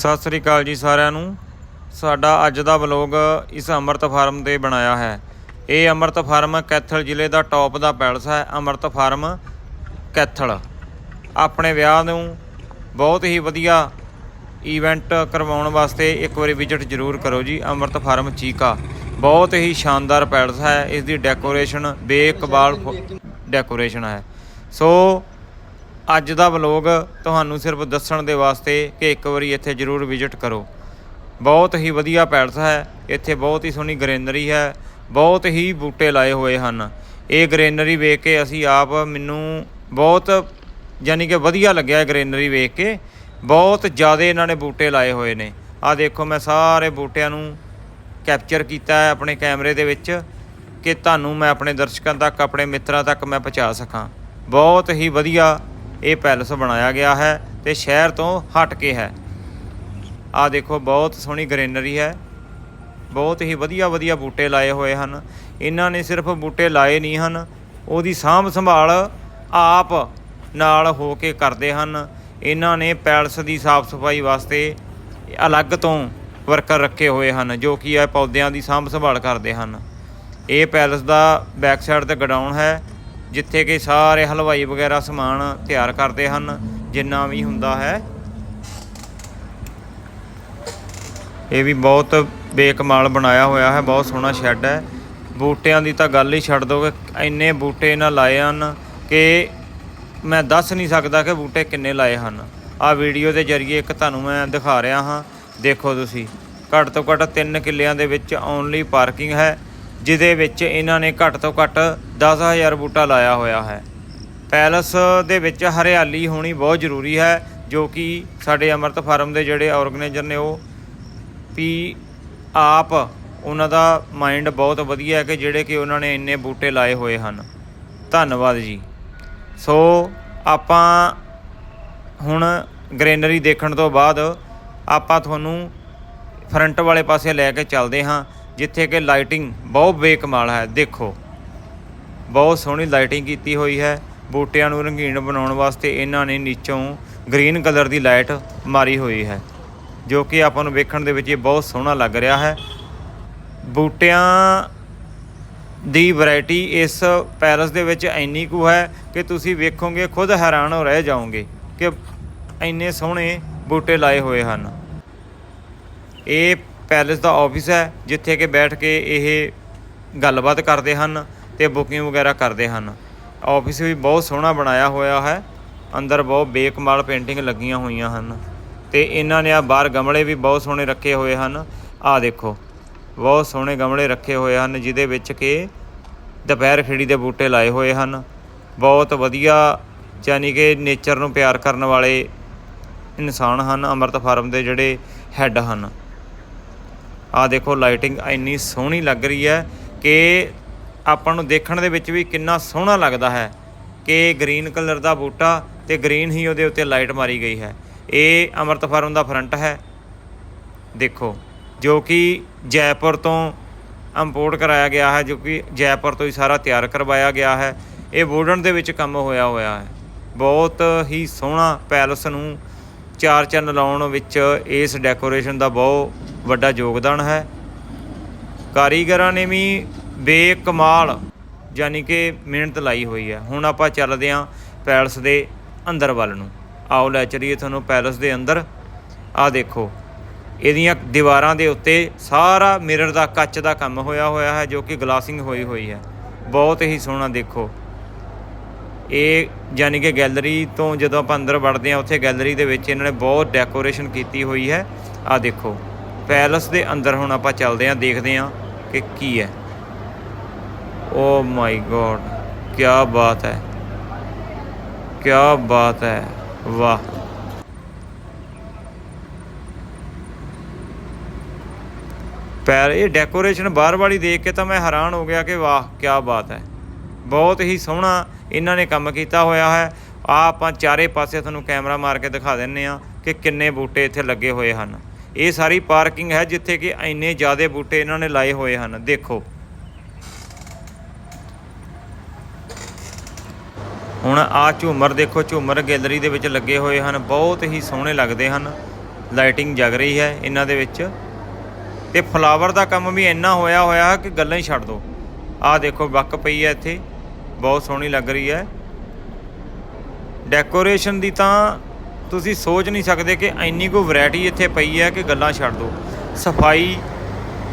ਸਤਿ ਸ੍ਰੀ ਅਕਾਲ ਜੀ ਸਾਰਿਆਂ ਨੂੰ। ਸਾਡਾ ਅੱਜ ਦਾ ਵਲੌਗ ਇਸ ਅੰਮ੍ਰਿਤ ਫਾਰਮ ਤੇ ਬਣਾਇਆ ਹੈ। ਇਹ ਅੰਮ੍ਰਿਤ ਫਾਰਮ ਕੈਥਲ ਜ਼ਿਲ੍ਹੇ ਦਾ ਟੌਪ ਦਾ ਪੈਲਸ ਹੈ, ਅੰਮ੍ਰਿਤ ਫਾਰਮ ਕੈਥਲ। ਆਪਣੇ ਵਿਆਹ ਨੂੰ ਬਹੁਤ ਹੀ ਵਧੀਆ ਇਵੈਂਟ ਕਰਵਾਉਣ ਵਾਸਤੇ ਇੱਕ ਵਾਰੀ ਵਿਜ਼ਿਟ ਜ਼ਰੂਰ ਕਰੋ ਜੀ, ਅੰਮ੍ਰਿਤ ਫਾਰਮ ਚੀਕਾ। ਬਹੁਤ ਹੀ ਸ਼ਾਨਦਾਰ ਪੈਲਸ ਹੈ, ਇਸ ਦੀ ਡੈਕੋਰੇਸ਼ਨ ਬੇਕਬਾਲ ਡੈਕੋਰੇਸ਼ਨ ਹੈ। ਸੋ ਅੱਜ ਦਾ ਵਲੌਗ ਤੁਹਾਨੂੰ ਸਿਰਫ ਦੱਸਣ ਦੇ ਵਾਸਤੇ ਕਿ ਇੱਕ ਵਾਰੀ ਇੱਥੇ ਜ਼ਰੂਰ ਵਿਜ਼ਿਟ ਕਰੋ। ਬਹੁਤ ਹੀ ਵਧੀਆ ਪੈਲਸ ਹੈ, ਇੱਥੇ ਬਹੁਤ ਹੀ ਸੋਹਣੀ ਗ੍ਰੀਨਰੀ ਹੈ, ਬਹੁਤ ਹੀ ਬੂਟੇ ਲਾਏ ਹੋਏ ਹਨ। ਇਹ ਗ੍ਰੀਨਰੀ ਵੇਖ ਕੇ ਅਸੀਂ ਆਪ ਮੈਨੂੰ ਬਹੁਤ ਯਾਨੀ ਕਿ ਵਧੀਆ ਲੱਗਿਆ ਗ੍ਰੀਨਰੀ ਵੇਖ ਕੇ। ਬਹੁਤ ਜ਼ਿਆਦਾ ਇਹਨਾਂ ਨੇ ਬੂਟੇ ਲਾਏ ਹੋਏ ਨੇ। ਆ ਦੇਖੋ, ਮੈਂ ਸਾਰੇ ਬੂਟਿਆਂ ਨੂੰ ਕੈਪਚਰ ਕੀਤਾ ਹੈ ਆਪਣੇ ਕੈਮਰੇ ਦੇ ਵਿੱਚ ਕਿ ਤੁਹਾਨੂੰ ਮੈਂ ਆਪਣੇ ਦਰਸ਼ਕਾਂ ਤੱਕ, ਆਪਣੇ ਮਿੱਤਰਾਂ ਤੱਕ ਮੈਂ ਪਹੁੰਚਾ ਸਕਾਂ। ਬਹੁਤ ਹੀ ਵਧੀਆ ਇਹ ਪੈਲਸ ਬਣਾਇਆ ਗਿਆ ਹੈ ਤੇ ਸ਼ਹਿਰ ਤੋਂ ਹਟ ਕੇ ਹੈ। ਆ ਦੇਖੋ, ਬਹੁਤ ਸੋਹਣੀ ਗ੍ਰੀਨਰੀ ਹੈ। ਬਹੁਤ ਹੀ ਵਧੀਆ ਵਧੀਆ ਬੂਟੇ ਲਾਏ ਹੋਏ ਹਨ। ਇਹਨਾਂ ਨੇ ਸਿਰਫ ਬੂਟੇ ਲਾਏ ਨਹੀਂ ਹਨ, ਉਹਦੀ ਸਾਂਭ ਸੰਭਾਲ ਆਪ ਨਾਲ ਹੋ ਕੇ ਕਰਦੇ ਹਨ। ਇਹਨਾਂ ਨੇ ਪੈਲਸ ਦੀ ਸਾਫ਼ ਸਫ਼ਾਈ ਵਾਸਤੇ ਅਲੱਗ ਤੋਂ ਵਰਕਰ ਰੱਖੇ ਹੋਏ ਹਨ, ਜੋ ਕਿ ਇਹ ਪੌਦਿਆਂ ਦੀ ਸਾਂਭ ਸੰਭਾਲ ਕਰਦੇ ਹਨ। ਇਹ ਪੈਲਸ ਦਾ ਬੈਕ ਸਾਈਡ ਤੇ ਗਡਾਊਨ ਹੈ। ਜਿੱਥੇ ਕਿ ਸਾਰੇ ਹਲਵਾਈ ਵਗੈਰਾ ਸਮਾਨ ਤਿਆਰ ਕਰਦੇ ਹਨ, ਜਿੰਨਾ ਵੀ ਹੁੰਦਾ ਹੈ। ਇਹ ਵੀ ਬਹੁਤ ਬੇਕਮਾਲ ਬਣਾਇਆ ਹੋਇਆ ਹੈ, ਬਹੁਤ ਸੋਹਣਾ ਸ਼ੈੱਡ ਹੈ। ਬੂਟਿਆਂ ਦੀ ਤਾਂ ਗੱਲ ਹੀ ਛੱਡ ਦੋਗੇ ਇੰਨੇ ਬੂਟੇ ਇਹਨਾਂ ਲਾਏ ਹਨ ਕਿ ਮੈਂ ਦੱਸ ਨਹੀਂ ਸਕਦਾ ਕਿ ਬੂਟੇ ਕਿੰਨੇ ਲਾਏ ਹਨ। ਆ ਵੀਡੀਓ ਦੇ ਜ਼ਰੀਏ ਇੱਕ ਤੁਹਾਨੂੰ ਮੈਂ ਦਿਖਾ ਰਿਹਾ ਹਾਂ। ਦੇਖੋ ਤੁਸੀਂ, ਘੱਟ ਤੋਂ ਘੱਟ 3 ਕਿੱਲਿਆਂ ਦੇ ਵਿੱਚ ਓਨਲੀ ਪਾਰਕਿੰਗ ਹੈ। ਜਿਹਦੇ ਵਿੱਚ ਇਹਨਾਂ ਨੇ ਘੱਟ ਤੋਂ ਘੱਟ 10000 ਬੂਟਾ ਲਾਇਆ ਹੋਇਆ ਹੈ। ਪੈਲਸ ਦੇ ਵਿੱਚ ਹਰਿਆਲੀ ਹੋਣੀ ਬਹੁਤ ਜ਼ਰੂਰੀ ਹੈ, ਜੋ ਕਿ ਸਾਡੇ ਅਮਰਤ ਫਾਰਮ ਦੇ ਜਿਹੜੇ ਆਰਗੇਨਾਈਜ਼ਰ ਨੇ ਉਹ ਵੀ ਆਪ ਉਹਨਾਂ ਦਾ ਮਾਈਂਡ ਬਹੁਤ ਵਧੀਆ ਹੈ ਕਿ ਜਿਹੜੇ ਕਿ ਉਹਨਾਂ ਨੇ ਇੰਨੇ ਬੂਟੇ ਲਾਏ ਹੋਏ ਹਨ। ਧੰਨਵਾਦ ਜੀ। ਸੋ ਆਪਾਂ ਹੁਣ ਗ੍ਰੀਨਰੀ ਦੇਖਣ ਤੋਂ ਬਾਅਦ ਆਪਾਂ ਤੁਹਾਨੂੰ ਫਰੰਟ ਵਾਲੇ ਪਾਸੇ ਲੈ ਕੇ ਚੱਲਦੇ ਹਾਂ। ਜਿੱਥੇ ਕਿ ਲਾਈਟਿੰਗ ਬਹੁਤ ਬੇਕਮਾਲ ਹੈ, ਦੇਖੋ। ਬਹੁਤ ਸੋਹਣੀ ਲਾਈਟਿੰਗ ਕੀਤੀ ਹੋਈ ਹੈ। ਬੂਟਿਆਂ ਨੂੰ ਰੰਗੀਨ ਬਣਾਉਣ ਵਾਸਤੇ ਇਹਨਾਂ ਨੇ ਨੀਚੋਂ ਗ੍ਰੀਨ ਕਲਰ ਦੀ ਲਾਈਟ ਮਾਰੀ ਹੋਈ ਹੈ, ਜੋ ਕਿ ਆਪਾਂ ਨੂੰ ਵੇਖਣ ਦੇ ਵਿੱਚ ਇਹ ਬਹੁਤ ਸੋਹਣਾ ਲੱਗ ਰਿਹਾ ਹੈ। ਬੂਟਿਆਂ ਦੀ ਵੈਰਾਈਟੀ ਇਸ ਪੈਰਸ ਦੇ ਵਿੱਚ ਇੰਨੀ ਕੁ ਹੈ ਕਿ ਤੁਸੀਂ ਵੇਖੋਗੇ, ਖੁਦ ਹੈਰਾਨ ਹੋ ਰਹਿ ਜਾਓਗੇ ਕਿ ਇੰਨੇ ਸੋਹਣੇ ਬੂਟੇ ਲਾਏ ਹੋਏ ਹਨ। ਇਹ ਪੈਲੇਸ ਦਾ ਆਫਿਸ ਹੈ, ਜਿੱਥੇ ਕਿ ਬੈਠ ਕੇ ਇਹ ਗੱਲਬਾਤ ਕਰਦੇ ਹਨ ਤੇ ਬੁਕਿੰਗ ਵਗੈਰਾ ਕਰਦੇ ਹਨ। ਆਫਿਸ ਵੀ ਬਹੁਤ ਸੋਹਣਾ ਬਣਾਇਆ ਹੋਇਆ ਹੈ। ਅੰਦਰ ਬਹੁਤ ਬੇਕਮਾਲ ਪੇਂਟਿੰਗ ਲੱਗੀਆਂ ਹੋਈਆਂ ਹਨ ਤੇ ਇਹਨਾਂ ਨੇ ਆ ਬਾਹਰ ਗਮਲੇ ਵੀ ਬਹੁਤ ਸੋਹਣੇ ਰੱਖੇ ਹੋਏ ਹਨ। ਆ ਦੇਖੋ, ਬਹੁਤ ਸੋਹਣੇ ਗਮਲੇ ਰੱਖੇ ਹੋਏ ਹਨ, ਜਿਹਦੇ ਵਿੱਚ ਕਿ ਦੁਪਹਿਰ ਖਿੜੀ ਦੇ ਬੂਟੇ ਲਾਏ ਹੋਏ ਹਨ। ਬਹੁਤ ਵਧੀਆ ਯਾਨੀ ਕਿ ਨੇਚਰ ਨੂੰ ਪਿਆਰ ਕਰਨ ਵਾਲੇ ਇਨਸਾਨ ਹਨ, ਅਮਰਤ ਫਾਰਮ ਦੇ ਜਿਹੜੇ ਹੈੱਡ ਹਨ। ਆ ਦੇਖੋ ਲਾਈਟਿੰਗ ਇੰਨੀ ਸੋਹਣੀ ਲੱਗ ਰਹੀ ਹੈ ਕਿ ਆਪਾਂ ਨੂੰ ਦੇਖਣ ਦੇ ਵਿੱਚ ਵੀ ਕਿੰਨਾ ਸੋਹਣਾ ਲੱਗਦਾ ਹੈ ਕਿ ਗ੍ਰੀਨ ਕਲਰ ਦਾ ਬੂਟਾ ਤੇ ਗ੍ਰੀਨ ਹੀ ਉਹਦੇ ਉੱਤੇ ਲਾਈਟ ਮਾਰੀ ਗਈ ਹੈ। ਇਹ ਅਮਰਤ ਫਾਰਮ ਦਾ ਫਰੰਟ ਹੈ। ਦੇਖੋ, ਜੋ ਕਿ ਜੈਪੁਰ ਤੋਂ ਇੰਪੋਰਟ ਕਰਾਇਆ ਗਿਆ ਹੈ, ਜੋ ਕਿ ਜੈਪੁਰ ਤੋਂ ਹੀ ਸਾਰਾ ਤਿਆਰ ਕਰਵਾਇਆ ਗਿਆ ਹੈ। ਇਹ ਵੁਡਨ ਦੇ ਵਿੱਚ ਕੰਮ ਹੋਇਆ ਹੋਇਆ ਹੈ। ਬਹੁਤ ਹੀ ਸੋਹਣਾ ਪੈਲਸ ਨੂੰ ਚਾਰ ਚੰਨ ਲਾਉਣ ਵਿੱਚ ਇਸ ਡੈਕੋਰੇਸ਼ਨ ਦਾ ਬਹੁਤ ਵੱਡਾ ਯੋਗਦਾਨ ਹੈ। ਕਾਰੀਗਰਾਂ ਨੇ ਵੀ ਬੇਕਮਾਲ ਯਾਨੀ ਕਿ ਮਿਹਨਤ ਲਾਈ ਹੋਈ ਹੈ। ਹੁਣ ਆਪਾਂ ਚੱਲਦੇ ਹਾਂ ਪੈਲਸ ਦੇ ਅੰਦਰ ਵੱਲ ਨੂੰ। ਆਓ ਲੈ ਚਲੀਏ ਤੁਹਾਨੂੰ ਪੈਲਸ ਦੇ ਅੰਦਰ। ਆ ਦੇਖੋ, ਇਹਦੀਆਂ ਦੀਵਾਰਾਂ ਦੇ ਉੱਤੇ ਸਾਰਾ ਮਿਰਰ ਦਾ ਕੱਚ ਦਾ ਕੰਮ ਹੋਇਆ ਹੋਇਆ ਹੈ, ਜੋ ਕਿ ਗਲਾਸਿੰਗ ਹੋਈ ਹੋਈ ਹੈ। ਬਹੁਤ ਹੀ ਸੋਹਣਾ ਦੇਖੋ। ਇਹ ਯਾਨੀ ਕਿ ਗੈਲਰੀ ਤੋਂ ਜਦੋਂ ਆਪਾਂ ਅੰਦਰ ਵੜਦੇ ਹਾਂ, ਉੱਥੇ ਗੈਲਰੀ ਦੇ ਵਿੱਚ ਇਹਨਾਂ ਨੇ ਬਹੁਤ ਡੈਕੋਰੇਸ਼ਨ ਕੀਤੀ ਹੋਈ ਹੈ। ਆ ਦੇਖੋ, ਪੈਲਸ ਦੇ ਅੰਦਰ ਹੁਣ ਆਪਾਂ ਚੱਲਦੇ ਹਾਂ, ਦੇਖਦੇ ਹਾਂ ਕਿ ਕੀ ਹੈ। ਓ ਮਾਈ ਗੋਡ ਕੀ ਬਾਤ ਹੈ। ਕੀ ਬਾਤ ਹੈ। ਵਾਹ। ਪੈਰ ਇਹ ਡੈਕੋਰੇਸ਼ਨ ਬਾਹਰ ਵਾਲੀ ਦੇਖ ਕੇ ਤਾਂ ਮੈਂ ਹੈਰਾਨ ਹੋ ਗਿਆ ਕਿ ਵਾਹ ਕੀ ਬਾਤ ਹੈ। ਬਹੁਤ ਹੀ ਸੋਹਣਾ ਇਹਨਾਂ ਨੇ ਕੰਮ ਕੀਤਾ ਹੋਇਆ ਹੈ। ਆ ਆਪਾਂ ਚਾਰੇ ਪਾਸੇ ਤੁਹਾਨੂੰ ਕੈਮਰਾ ਮਾਰ ਕੇ ਦਿਖਾ ਦਿੰਨੇ ਆ ਕਿ ਕਿੰਨੇ ਬੂਟੇ ਇੱਥੇ ਲੱਗੇ ਹੋਏ ਹਨ। ਇਹ ਸਾਰੀ ਪਾਰਕਿੰਗ ਹੈ ਜਿੱਥੇ ਕਿ ਇੰਨੇ ਜ਼ਿਆਦੇ ਬੂਟੇ ਇਹਨਾਂ ਨੇ ਲਾਏ ਹੋਏ ਹਨ। ਦੇਖੋ। ਹੁਣ ਆ ਝੂਮਰ ਦੇਖੋ, ਝੂਮਰ ਗੈਲਰੀ ਦੇ ਵਿੱਚ ਲੱਗੇ ਹੋਏ ਹਨ। ਬਹੁਤ ਹੀ ਸੋਹਣੇ ਲੱਗਦੇ ਹਨ। ਲਾਈਟਿੰਗ ਜਗ ਰਹੀ ਹੈ ਇਹਨਾਂ ਦੇ ਵਿੱਚ। ਤੇ ਫਲਾਵਰ ਦਾ ਕੰਮ ਵੀ ਇੰਨਾ ਹੋਇਆ ਹੋਇਆ ਹੈ ਕਿ ਗੱਲਾਂ ਹੀ ਛੱਡ ਦੋ ਆਹ ਦੇਖੋ, ਬੱਕ ਪਈ ਹੈ ਇੱਥੇ। ਬਹੁਤ ਸੋਹਣੀ ਲੱਗ ਰਹੀ ਹੈ। ਡੈਕੋਰੇਸ਼ਨ ਦੀ ਤਾਂ ਤੁਸੀਂ ਸੋਚ ਨਹੀਂ ਸਕਦੇ ਕਿ ਇੰਨੀ ਕੋ ਵੈਰਾਈਟੀ ਇੱਥੇ ਪਈ ਹੈ ਕਿ ਗੱਲਾਂ ਛੱਡ ਦੋ ਸਫ਼ਾਈ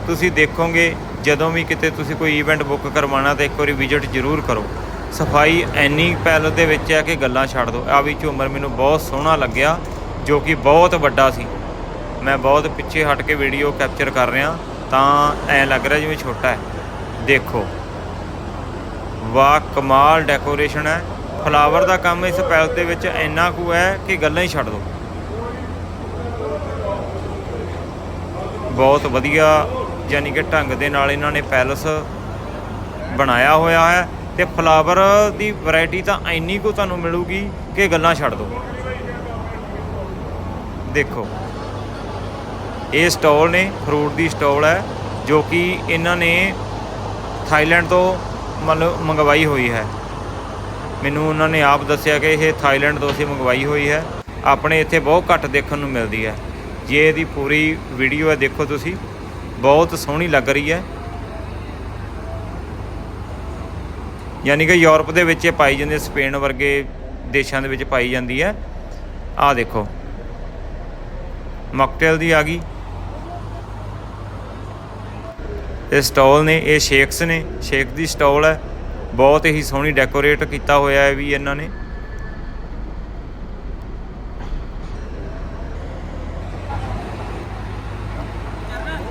ਤੁਸੀਂ ਦੇਖੋਗੇ, ਜਦੋਂ ਵੀ ਕਿਤੇ ਤੁਸੀਂ ਕੋਈ ਇਵੈਂਟ ਬੁੱਕ ਕਰਵਾਉਣਾ ਤਾਂ ਇੱਕ ਵਾਰੀ ਵਿਜ਼ਿਟ ਜ਼ਰੂਰ ਕਰੋ। ਸਫ਼ਾਈ ਇੰਨੀ ਪੈਲਸ ਦੇ ਵਿੱਚ ਹੈ ਕਿ ਗੱਲਾਂ ਛੱਡ ਦੋ ਆ ਵੀ ਝੂਮਰ ਮੈਨੂੰ ਬਹੁਤ ਸੋਹਣਾ ਲੱਗਿਆ, ਜੋ ਕਿ ਬਹੁਤ ਵੱਡਾ ਸੀ। ਮੈਂ ਬਹੁਤ ਪਿੱਛੇ ਹਟ ਕੇ ਵੀਡੀਓ ਕੈਪਚਰ ਕਰ ਰਿਹਾ, ਤਾਂ ਐ ਲੱਗ ਰਿਹਾ ਜਿਵੇਂ ਛੋਟਾ ਹੈ। ਦੇਖੋ। ਵਾਹ, ਕਮਾਲ ਡੈਕੋਰੇਸ਼ਨ ਹੈ। ਫਲਾਵਰ ਦਾ ਕੰਮ ਇਸ ਪੈਲਸ ਦੇ ਵਿੱਚ ਇੰਨਾ ਕੁ ਹੈ ਕਿ ਗੱਲਾਂ ਹੀ ਛੱਡ ਦੋ। ਬਹੁਤ ਵਧੀਆ ਯਾਨੀ ਕਿ ਢੰਗ ਦੇ ਨਾਲ ਇਹਨਾਂ ਨੇ ਪੈਲਸ ਬਣਾਇਆ ਹੋਇਆ ਹੈ ਤੇ ਫਲਾਵਰ ਦੀ ਵੈਰਾਈਟੀ ਤਾਂ ਇੰਨੀ ਕੁ ਤੁਹਾਨੂੰ ਮਿਲੂਗੀ ਕਿ ਗੱਲਾਂ ਛੱਡ ਦੋ। ਦੇਖੋ, ਇਹ ਸਟਾਲ ਨੇ ਫਰੂਟ ਦੀ ਸਟਾਲ ਹੈ, ਜੋ ਕਿ ਇਹਨਾਂ ਨੇ ਥਾਈਲੈਂਡ ਤੋਂ ਮਤਲਬ ਮੰਗਵਾਈ ਹੋਈ ਹੈ। ਮੈਨੂੰ ਉਹਨਾਂ ਨੇ ਆਪ ਦੱਸਿਆ ਕਿ ਇਹ ਥਾਈਲੈਂਡ ਤੋਂ ਅਸੀਂ ਮੰਗਵਾਈ ਹੋਈ ਹੈ। ਆਪਣੇ ਇੱਥੇ ਬਹੁਤ ਘੱਟ ਦੇਖਣ ਨੂੰ ਮਿਲਦੀ ਹੈ। ਜੇ ਇਹਦੀ ਪੂਰੀ ਵੀਡੀਓ ਹੈ, ਦੇਖੋ ਤੁਸੀਂ। ਬਹੁਤ ਸੋਹਣੀ ਲੱਗ ਰਹੀ ਹੈ। ਯਾਨੀ ਕਿ ਯੂਰਪ ਦੇ ਵਿੱਚ ਇਹ ਪਾਈ ਜਾਂਦੀ ਹੈ, ਸਪੇਨ ਵਰਗੇ ਦੇਸ਼ਾਂ ਦੇ ਵਿੱਚ ਪਾਈ ਜਾਂਦੀ ਹੈ। ਆਹ ਦੇਖੋ। ਮਕਟੇਲ ਦੀ ਆ ਗਈ। ਇਹ ਸਟਾਲ ਨੇ, ਇਹ ਸ਼ੇਕਸ ਨੇ। ਸ਼ੇਕ ਦੀ ਸਟਾਲ ਹੈ। ਬਹੁਤ ਹੀ ਸੋਹਣੀ ਡੈਕੋਰੇਟ ਕੀਤਾ ਹੋਇਆ ਹੈ ਵੀ ਇਹਨਾਂ ਨੇ।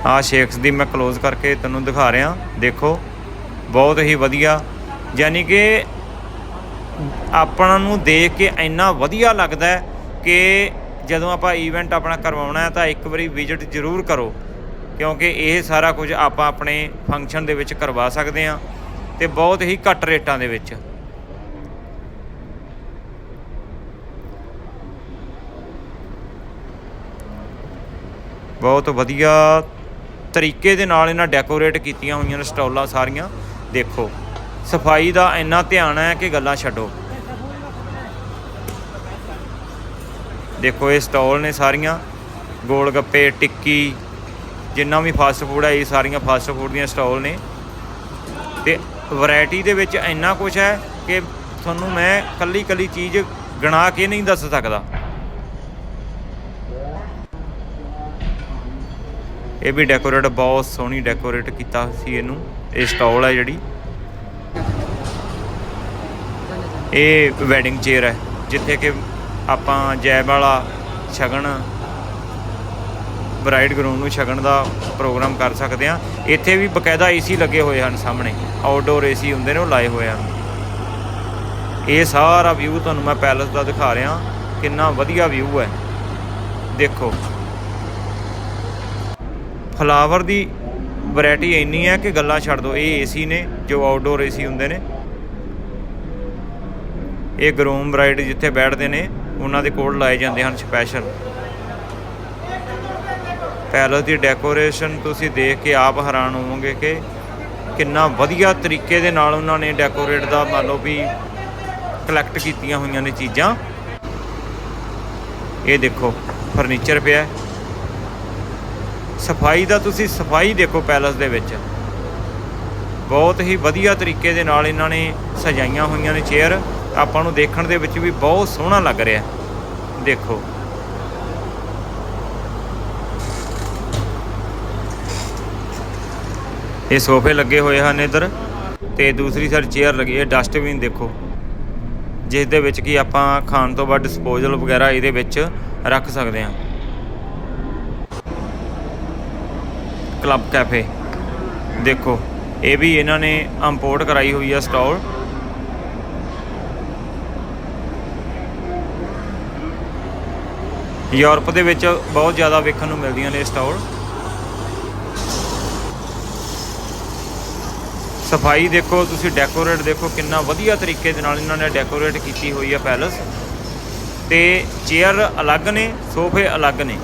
ਆ ਸ਼ੇਕਸ ਦੀ ਮੈਂ ক্লোਜ਼ ਕਰਕੇ ਤੁਹਾਨੂੰ ਦਿਖਾ ਰਿਹਾ। ਦੇਖੋ, ਬਹੁਤ ਹੀ ਵਧੀਆ। ਯਾਨੀ ਕਿ ਆਪਾਂ ਨੂੰ ਦੇਖ ਕੇ ਇੰਨਾ ਵਧੀਆ ਲੱਗਦਾ ਹੈ ਕਿ ਜਦੋਂ ਆਪਾਂ ਇਵੈਂਟ ਆਪਣਾ ਕਰਵਾਉਣਾ ਹੈ ਤਾਂ ਇੱਕ ਵਾਰੀ ਵਿਜ਼ਿਟ ਜ਼ਰੂਰ ਕਰੋ। ਕਿਉਂਕਿ ਇਹ ਸਾਰਾ ਕੁਝ ਆਪਾਂ ਆਪਣੇ ਫੰਕਸ਼ਨ ਦੇ ਵਿੱਚ ਕਰਵਾ ਸਕਦੇ ਹਾਂ ਤੇ ਬਹੁਤ ਹੀ ਘੱਟ ਰੇਟਾਂ ਦੇ ਵਿੱਚ। ਬਹੁਤ ਵਧੀਆ ਤਰੀਕੇ ਦੇ ਨਾਲ ਇਹਨਾਂ ਡੈਕੋਰੇਟ ਕੀਤੀਆਂ ਹੋਈਆਂ ਨੇ ਸਟਾਲਾਂ ਸਾਰੀਆਂ। ਦੇਖੋ, ਸਫ਼ਾਈ ਦਾ ਇੰਨਾ ਧਿਆਨ ਹੈ ਕਿ ਗੱਲਾਂ ਛੱਡੋ। ਦੇਖੋ, ਇਹ ਸਟਾਲ ਨੇ ਸਾਰੀਆਂ। ਗੋਲ ਗੱਪੇ, ਟਿੱਕੀ ਜਿੰਨਾ ਵੀ ਫਾਸਟ ਫੂਡ ਹੈ ਇਹ ਸਾਰੀਆਂ ਫਾਸਟ ਫੂਡ ਦੀਆਂ ਸਟਾਲ ਨੇ। ਤੇ ਵੈਰਾਈਟੀ ਦੇ ਵਿੱਚ ਇੰਨਾ ਕੁਝ ਹੈ ਕਿ ਤੁਹਾਨੂੰ ਮੈਂ ਕੱਲੀ ਕੱਲੀ ਚੀਜ਼ ਗਿਣਾ ਕੇ ਨਹੀਂ ਦੱਸ ਸਕਦਾ। ਇਹ ਵੀ ਡੈਕੋਰੇਟ ਬਹੁਤ ਸੋਹਣੀ ਡੈਕੋਰੇਟ ਕੀਤਾ ਸੀ ਇਹਨੂੰ। ਇਹ ਸਟਾਲ ਹੈ ਜਿਹੜੀ। ਇਹ ਵੈਡਿੰਗ ਚੇਅਰ ਹੈ, ਜਿੱਥੇ ਕਿ ਆਪਾਂ ਜੈਬ ਵਾਲਾ, ਸ਼ਗਨ ਬ੍ਰਾਈਡ ਗਰੂਮ ਨੂੰ ਛਕਣ ਦਾ ਪ੍ਰੋਗਰਾਮ ਕਰ ਸਕਦੇ ਆ ਇੱਥੇ ਵੀ ਬਕਾਇਦਾ ਏਸੀ ਲੱਗੇ ਹੋਏ ਹਨ ਸਾਹਮਣੇ। ਆਊਟਡੋਰ ਏਸੀ ਹੁੰਦੇ ਨੇ, ਉਹ ਲਾਏ ਹੋਏ ਹਨ। ਇਹ ਸਾਰਾ ਵਿਊ ਤੁਹਾਨੂੰ ਮੈਂ ਪੈਲਸ ਦਾ ਦਿਖਾ ਰਿਹਾ। ਕਿੰਨਾ ਵਧੀਆ ਵਿਊ ਹੈ। ਦੇਖੋ। ਫਲਾਵਰ ਦੀ ਵੈਰਾਈਟੀ ਇੰਨੀ ਹੈ ਕਿ ਗੱਲਾਂ ਛੱਡ ਦੋ ਇਹ ਏਸੀ ਨੇ, ਜੋ ਆਊਟਡੋਰ ਏਸੀ ਹੁੰਦੇ ਨੇ। ਇਹ ਗਰੂਮ ਬ੍ਰਾਈਡ ਜਿੱਥੇ ਬੈਠਦੇ ਨੇ, ਉਹਨਾਂ ਦੇ ਕੋਲ ਲਾਏ ਜਾਂਦੇ ਹਨ ਸਪੈਸ਼ਲ ਪੈਲਸ ਦੀ ਡੈਕੋਰੇਸ਼ਨ ਤੁਸੀਂ ਦੇਖ ਕੇ ਆਪ ਹੈਰਾਨ ਹੋਵੋਗੇ ਕਿ ਕਿੰਨਾ ਵਧੀਆ ਤਰੀਕੇ ਦੇ ਨਾਲ ਉਹਨਾਂ ਨੇ ਡੈਕੋਰੇਟ ਦਾ ਮੰਨ ਲਓ ਵੀ ਕਲੈਕਟ ਕੀਤੀਆਂ ਹੋਈਆਂ ਨੇ ਚੀਜ਼ਾਂ। ਇਹ ਦੇਖੋ ਫਰਨੀਚਰ ਪਿਆ ਸਫ਼ਾਈ ਦਾ ਤੁਸੀਂ ਸਫ਼ਾਈ ਦੇਖੋ ਪੈਲਸ ਦੇ ਵਿੱਚ। ਬਹੁਤ ਹੀ ਵਧੀਆ ਤਰੀਕੇ ਦੇ ਨਾਲ ਇਹਨਾਂ ਨੇ ਸਜਾਈਆਂ ਹੋਈਆਂ ਨੇ ਚੇਅਰ। ਆਪਾਂ ਨੂੰ ਦੇਖਣ ਦੇ ਵਿੱਚ ਵੀ ਬਹੁਤ ਸੋਹਣਾ ਲੱਗ ਰਿਹਾ ਦੇਖੋ। ਇਹ ਸੋਫੇ ਲੱਗੇ ਹੋਏ ਹਨ ਇੱਧਰ ਤੇ ਦੂਸਰੀ ਸਾਈਡ ਚੇਅਰ ਲੱਗੀ ਹੈ, ਡਸਟਬਿਨ ਦੇਖੋ। ਜਿਸ ਦੇ ਵਿੱਚ ਕਿ ਆਪਾਂ ਖਾਣ ਤੋਂ ਬਾਅਦ ਡਿਸਪੋਜ਼ਲ ਵਗੈਰਾ ਇਹਦੇ ਵਿੱਚ ਰੱਖ ਸਕਦੇ ਹਾਂ। ਕਲੱਬ ਕੈਫੇ ਦੇਖੋ, ਇਹ ਵੀ ਇਹਨਾਂ ਨੇ ਇੰਪੋਰਟ ਕਰਾਈ ਹੋਈ ਆ ਸਟਾਲ ਯੂਰਪ ਦੇ ਵਿੱਚ ਬਹੁਤ ਜ਼ਿਆਦਾ ਵੇਖਣ ਨੂੰ ਮਿਲਦੀਆਂ ਨੇ ਸਟਾਲ ਸਫ਼ਾਈ ਦੇਖੋ, ਤੁਸੀਂ ਡੈਕੋਰੇਟ ਦੇਖੋ ਕਿੰਨਾ ਵਧੀਆ ਤਰੀਕੇ ਦੇ ਨਾਲ ਇਹਨਾਂ ਨੇ ਡੈਕੋਰੇਟ ਕੀਤੀ ਹੋਈ ਹੈ ਪੈਲਸ ਤੇ ਚੇਅਰ ਅਲੱਗ ਨੇ, ਸੋਫੇ ਅਲੱਗ ਨੇ।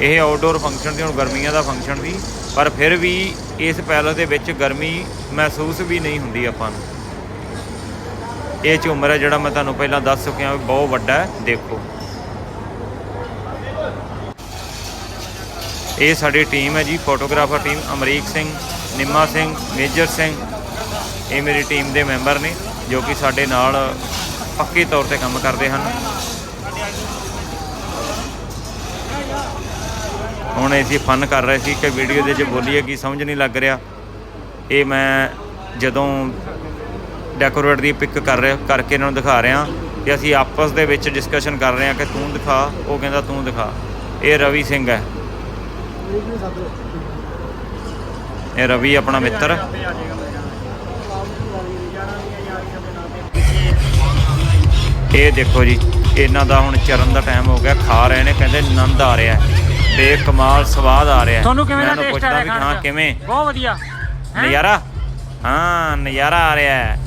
ਇਹ ਆਊਟਡੋਰ ਫੰਕਸ਼ਨ ਸੀ ਹੁਣ ਗਰਮੀਆਂ ਦਾ ਫੰਕਸ਼ਨ ਵੀ। ਪਰ ਫਿਰ ਵੀ ਇਸ ਪੈਲਸ ਦੇ ਵਿੱਚ ਗਰਮੀ ਮਹਿਸੂਸ ਵੀ ਨਹੀਂ ਹੁੰਦੀ ਆਪਾਂ ਨੂੰ। ਇਹ ਝੂਮਰ ਹੈ ਜਿਹੜਾ ਮੈਂ ਤੁਹਾਨੂੰ ਪਹਿਲਾਂ ਦੱਸ ਚੁੱਕਿਆ ਵੀ ਬਹੁਤ ਵੱਡਾ ਹੈ, ਦੇਖੋ। ਇਹ ਸਾਡੀ ਟੀਮ ਹੈ ਜੀ, photographer team Amrik Singh, Nimma Singh, major Singh. ਇਹ ਮੇਰੀ ਟੀਮ ਦੇ ਮੈਂਬਰ ਨੇ, ਜੋ ਕਿ ਸਾਡੇ ਨਾਲ ਪੱਕੇ ਤੌਰ ਤੇ ਕੰਮ ਕਰਦੇ ਹਨ। ਹੁਣ ਅਸੀਂ ਫਨ ਕਰ ਰਹੇ ਸੀ ਕਿ ਵੀਡੀਓ ਦੇ 'ਚ ਬੋਲੀਏ ਕੀ ਸਮਝ ਨਹੀਂ ਲੱਗ ਰਿਹਾ। ਇਹ ਮੈਂ ਜਦੋਂ ਡੈਕੋਰੇਟ ਦੀ ਪਿਕ ਕਰ ਰਿਹਾ, ਕਰਕੇ ਇਹਨਾਂ ਨੂੰ ਦਿਖਾ ਰਿਹਾ ਕਿ ਅਸੀਂ ਆਪਸ ਦੇ ਵਿੱਚ ਡਿਸਕਸ਼ਨ ਕਰ ਰਹੇ ਹਾਂ ਕਿ ਤੂੰ ਦਿਖਾ, ਉਹ ਕਹਿੰਦਾ ਤੂੰ ਦਿਖਾ। ਇਹ ਰਵੀ ਸਿੰਘ ਹੈ। ਇਹ ਰਵੀ ਆਪਣਾ ਮਿੱਤਰ। ਇਹ ਦੇਖੋ ਜੀ ਇਹਨਾਂ ਦਾ ਹੁਣ ਚਰਨ ਦਾ ਟਾਈਮ ਹੋ ਗਿਆ ਖਾ ਰਹੇ ਨੇ ਕਹਿੰਦੇ ਆਨੰਦ ਆ ਰਿਹਾ ਤੇ ਕਮਾਲ ਸਵਾਦ ਆ ਰਿਹਾ ਤੁਹਾਨੂੰ ਕਿਵੇਂ ਦਾ ਟੇਸਟ ਆ ਰਿਹਾ ਹਾਂ ਕਿਵੇਂ? ਬਹੁਤ ਵਧੀਆ? ਨਜ਼ਾਰਾ? ਹਾਂ ਨਜ਼ਾਰਾ ਆ ਰਿਹਾ ਹੈ।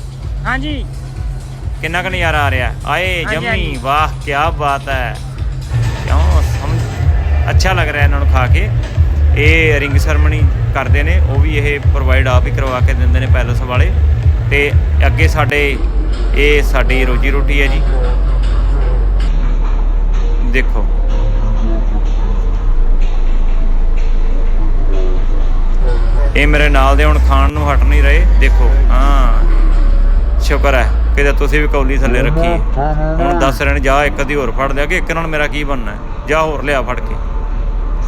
ਹਾਂਜੀ। ਕਿੰਨਾ ਕੁ ਨਜ਼ਾਰਾ ਆ ਰਿਹਾ ਆਏ ਜੰਮੀ। ਵਾਹ ਕੀ ਬਾਤ ਹੈ। ਅੱਛਾ ਲੱਗ ਰਿਹਾ ਇਹਨਾਂ ਨੂੰ ਖਾ ਕੇ। ਇਹ ਰਿੰਗ ਸਰਮਨੀ ਕਰਦੇ ਨੇ, ਉਹ ਵੀ ਇਹ ਪ੍ਰੋਵਾਈਡ ਆਪ ਹੀ ਕਰਵਾ ਕੇ ਦਿੰਦੇ ਨੇ ਪੈਲਸ ਵਾਲੇ। ਤੇ ਅੱਗੇ ਸਾਡੇ, ਇਹ ਸਾਡੀ ਰੋਜੀ ਰੋਟੀ ਹੈ ਜੀ। ਦੇਖੋ। ਇਹ ਮੇਰੇ ਨਾਲ ਦੇ ਹੁਣ ਖਾਣ ਨੂੰ ਹਟ ਨਹੀਂ ਰਹੇ, ਦੇਖੋ। ਹਾਂ, ਸ਼ੁਕਰ ਹੈ। ਕਿਤੇ ਤੁਸੀਂ ਵੀ ਕੌਲੀ ਥੱਲੇ ਰੱਖੀ। ਹੁਣ ਦੱਸ ਰਹੇ ਨੇ, ਜਾ ਇੱਕ ਅੱਧੀ ਹੋਰ ਫੜ ਲਿਆ ਕਿ ਇੱਕ ਨਾਲ ਮੇਰਾ ਕੀ ਬਣਨਾ ਹੈ? ਜਾ ਹੋਰ ਲਿਆ ਫੜ ਕੇ।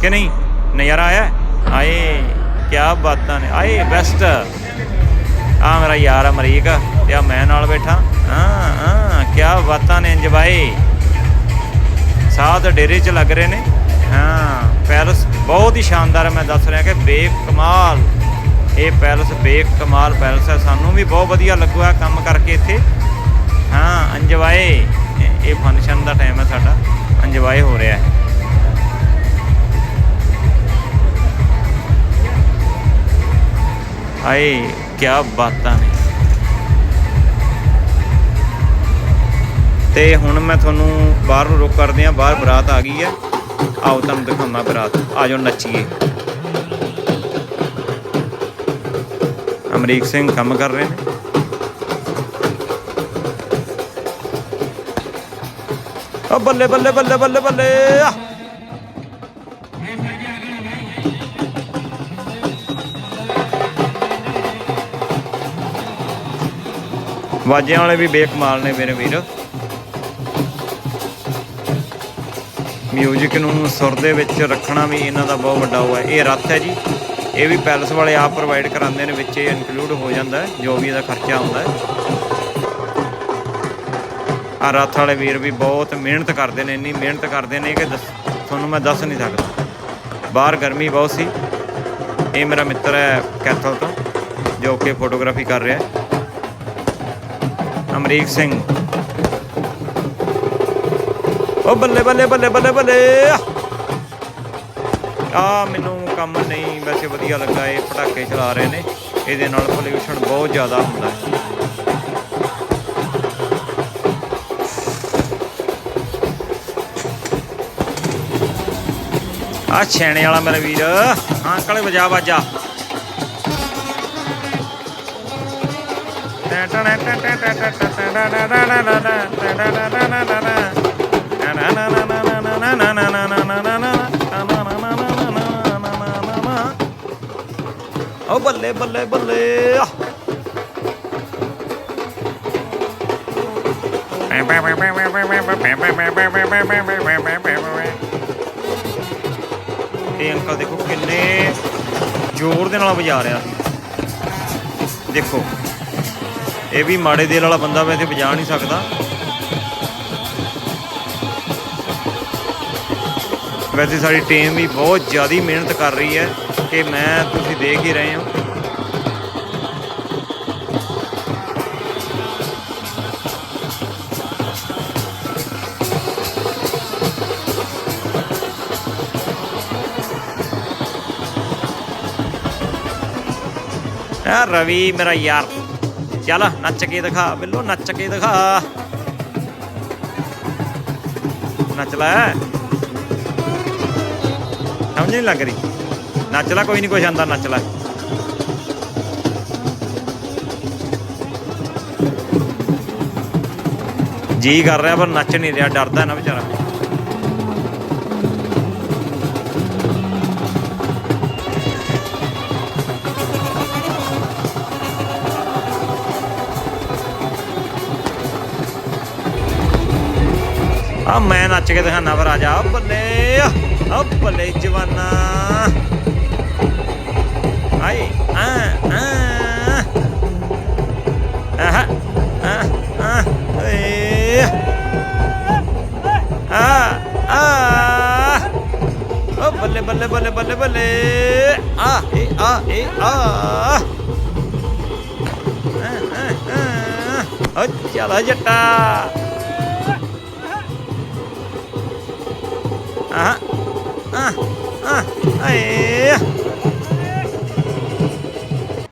ਕਿ ਨਹੀਂ? ਨਜ਼ਾਰਾ ਆਇਆ? ਆਏ ਕੀ ਬਾਤਾਂ ਨੇ। ਆਏ ਬੈਸਟ ਆ ਮੇਰਾ ਯਾਰ ਅਮਰੀਕ, ਤੇ ਆ ਮੈਂ ਨਾਲ ਬੈਠਾ। ਹਾਂ ਹਾਂ ਕੀ ਬਾਤਾਂ ਨੇ ਇੰਜਵਾਏ ਸਾਹ ਡੇਰੇ 'ਚ ਲੱਗ ਰਹੇ ਨੇ। ਹਾਂ, ਪੈਲਸ ਬਹੁਤ ਹੀ ਸ਼ਾਨਦਾਰ ਹੈ ਮੈਂ ਦੱਸ ਰਿਹਾ ਕਿ ਬੇਕਮਾਲ। ਇਹ ਪੈਲਸ ਬੇਕਮਾਲ ਪੈਲਸ ਹੈ ਸਾਨੂੰ ਵੀ ਬਹੁਤ ਵਧੀਆ ਲੱਗਿਆ ਕੰਮ ਕਰਕੇ ਇੱਥੇ। ਹਾਂ, ਇੰਜੋਏ। ਇਹ ਫੰਕਸ਼ਨ ਦਾ ਟਾਈਮ ਹੈ ਸਾਡਾ। ਇੰਜੋਏ ਹੋ ਰਿਹਾ ਹੈ। ਹਾਏ ਕੀ ਬਾਤਾਂ ਨੇ। ਤੇ ਹੁਣ ਮੈਂ ਤੁਹਾਨੂੰ ਬਾਹਰ ਨੂੰ ਰੁਕ ਕਰਦੇ ਆ ਬਾਹਰ ਬਰਾਤ ਆ ਗਈ ਹੈ। ਆਓ ਤੁਹਾਨੂੰ ਦਿਖਾਵਾਂ ਬਰਾਤ। ਆ ਜਾਓ ਨੱਚੀਏ। ਅਮਰੀਕ ਸਿੰਘ ਕੰਮ ਕਰ ਰਹੇ ਨੇ। ਬੱਲੇ ਬੱਲੇ ਬੱਲੇ ਬੱਲੇ ਬੱਲੇ। ਵਾਜਿਆਂ ਵਾਲੇ ਵੀ ਬੇਕਮਾਲ ਨੇ ਮੇਰੇ ਵੀਰ। ਮਿਊਜ਼ਿਕ ਨੂੰ ਸੁਰ ਦੇ ਵਿੱਚ ਰੱਖਣਾ ਵੀ ਇਹਨਾਂ ਦਾ ਬਹੁਤ ਵੱਡਾ ਉਹ ਹੈ। ਇਹ ਰੱਥ ਹੈ ਜੀ। ਇਹ ਵੀ ਪੈਲਸ ਵਾਲੇ ਆਪ ਪ੍ਰੋਵਾਈਡ ਕਰਾਉਂਦੇ ਨੇ, ਵਿੱਚ ਇਹ ਇਨਕਲੂਡ ਹੋ ਜਾਂਦਾ ਹੈ, ਜੋ ਵੀ ਇਹਦਾ ਖਰਚਾ ਹੁੰਦਾ ਹੈ। ਆ ਰੱਥ ਵਾਲੇ ਵੀਰ ਵੀ ਬਹੁਤ ਮਿਹਨਤ ਕਰਦੇ ਨੇ, ਇੰਨੀ ਮਿਹਨਤ ਕਰਦੇ ਨੇ ਕਿ ਦੱਸ- ਤੁਹਾਨੂੰ ਮੈਂ ਦੱਸ ਨਹੀਂ ਸਕਦਾ। ਬਾਹਰ ਗਰਮੀ ਬਹੁਤ ਸੀ। ਇਹ ਮੇਰਾ ਮਿੱਤਰ ਹੈ ਕੈਥਲ ਤੋਂ, ਜੋ ਕਿ ਫੋਟੋਗ੍ਰਾਫੀ ਕਰ ਰਿਹਾ ਹੈ। ਅਮਰੀਕ ਸਿੰਘ। ਓ ਬੱਲੇ ਬੱਲੇ ਬੱਲੇ ਬੱਲੇ ਬੱਲੇ। ਆ ਮੈਨੂੰ ਕੰਮ ਨਹੀਂ ਵੈਸੇ ਵਧੀਆ ਲੱਗਾ, ਇਹ ਪਟਾਕੇ ਚਲਾ ਰਹੇ ਨੇ। ਇਹਦੇ ਨਾਲ ਪੋਲਿਊਸ਼ਨ ਬਹੁਤ ਜ਼ਿਆਦਾ ਹੁੰਦਾ ਹੈ। ਆ ਛੇਣੇ ਵਾਲਾ ਮੇਰਾ ਵੀਰ। ਹਾਂ, ਕਲੇ ਵਜਾ, ਵਾਜਾ। ਓ ਬੱਲੇ ਬੱਲੇ ਬੱਲੇ। ਇਹ ਅੰਕਲ ਦੇਖੋ ਕਿੰਨੇ ਜ਼ੋਰ ਦੇ ਨਾਲ ਵਜਾ ਰਿਹਾ। ਸੀ ਦੇਖੋ। ਇਹ ਵੀ ਮਾੜੇ ਦਿਲ ਵਾਲਾ ਬੰਦਾ ਵੈਸੇ ਵਜਾ ਨਹੀਂ ਸਕਦਾ। ਵੈਸੇ ਸਾਡੀ ਟੀਮ ਵੀ ਬਹੁਤ ਜ਼ਿਆਦਾ ਮਿਹਨਤ ਕਰ ਰਹੀ ਹੈ ਕਿ ਮੈਂ, ਤੁਸੀਂ ਦੇਖ ਹੀ ਰਹੇ ਹੋ। ਆ ਰਵੀ ਮੇਰਾ ਯਾਰ। ਚੱਲ, ਨੱਚ ਕੇ ਦਿਖਾ, ਬਿੱਲੋ, ਨੱਚ ਕੇ ਦਿਖਾ। ਨੱਚ ਲੈ। ਸਮਝ ਨਹੀਂ ਲੱਗ ਰਹੀ। ਨੱਚ ਲੈ, ਕੋਈ ਨਹੀਂ, ਕੁਛ ਆਂਦਾ, ਨੱਚ ਲੈ। ਜੀ ਕਰ ਰਿਹਾ, ਪਰ ਨੱਚ ਨਹੀਂ ਰਿਹਾ, ਡਰਦਾ ਨਾ ਵਿਚਾਰਾ। ਨੱਚ ਕੇ ਦਿਖਾਣਾ ਫਿਰ ਆ ਜਾ ਬੱਲੇ ਆ ਬੱਲੇ ਜਵਾਨਾ ਆਏ ਆ ਆ ਆਹ ਆ ਆ ਏ ਆ। ਆ ਓ ਬੱਲੇ ਬੱਲੇ ਬੱਲੇ ਬੱਲੇ ਬੱਲੇ। ਆ, ਏ ਆ ਏ, ਆ। ਓ ਚਲਾ ਜੱਟਾ।